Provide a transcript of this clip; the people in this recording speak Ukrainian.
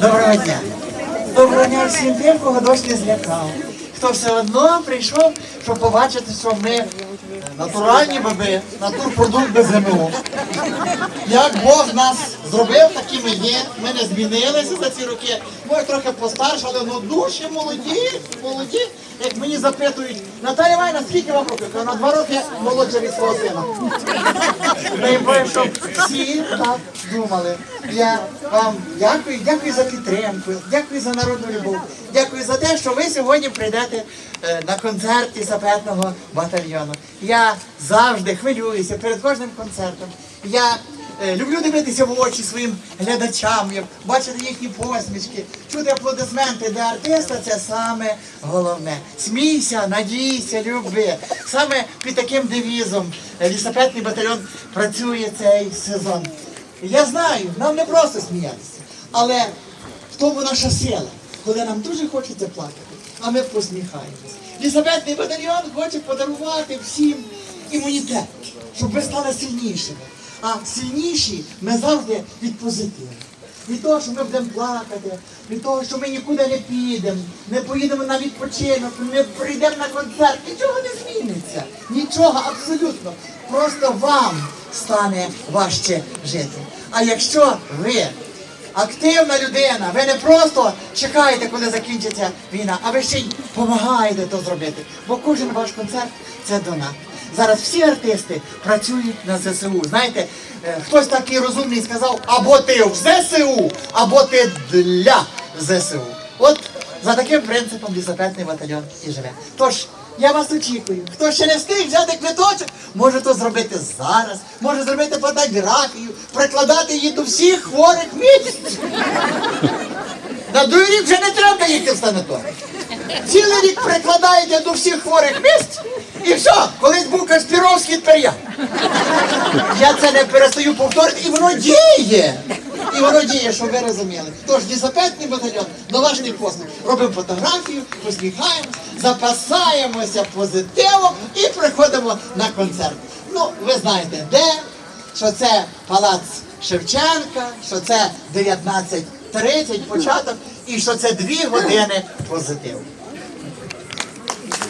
Доброго дня. Доброго дня всім тим, кого дощ не злякав. Хто все одно прийшов, щоб побачити, що ми натуральні баби, натурпродукт без ГМО. Як Бог нас зробив, такими є. Ми не змінилися за ці роки. Може трохи постаршали, але душі молоді, молоді. Як мені запитують, Наталя Івановна, скільки вам років? На два роки молодша від свого сина. Дай Боже, щоб всі так думали. Я вам дякую, дякую за підтримку, дякую за народну любов, дякую за те, що ви сьогодні прийдете е, на концерт запетного батальйону. Я завжди хвилююся перед кожним концертом. Я е, люблю дивитися в очі своїм глядачам, як бачити їхні посмішки, чути аплодисменти для артиста це саме головне. Смійся, надійся, люби. Саме під таким девізом лісопетний батальйон працює цей сезон. Я знаю, нам не просто сміятися, але в тому наша сила, коли нам дуже хочеться плакати, а ми посміхаємося. Лісабетний батальйон хоче подарувати всім імунітет, щоб ви стали сильнішими. А сильніші ми завжди від позитиву. Від того, що ми будемо плакати, від того, що ми нікуди не підемо, не поїдемо на відпочинок, не прийдемо на концерт, нічого не зміниться. Нічого абсолютно. Просто вам стане важче жити. А якщо ви активна людина, ви не просто чекаєте, коли закінчиться війна, а ви ще й допомагаєте то зробити. Бо кожен ваш концерт це донат. Зараз всі артисти працюють на ЗСУ. Знаєте, е, хтось такий розумний сказав, або ти в ЗСУ, або ти для ЗСУ. От за таким принципом лісопетний батальйон і живе. Тож, я вас очікую. Хто ще не встиг взяти квиточок, може то зробити зараз, може зробити фотографію, прикладати її до всіх хворих місць. На другий рік вже не треба їхати в санаторій. Цілий рік прикладаєте до всіх хворих місць і все, колись був Каспіровський тепер я. Я це не перестаю повторити, і воно діє. І воно діє, щоб ви розуміли. Тож лісопетний батальйон ваших послуг. Робимо фотографію, посміхаємось, запасаємося позитивом і приходимо на концерт. Ну, ви знаєте, де, що це палац Шевченка, що це 19.30 початок і що це дві години позитиву.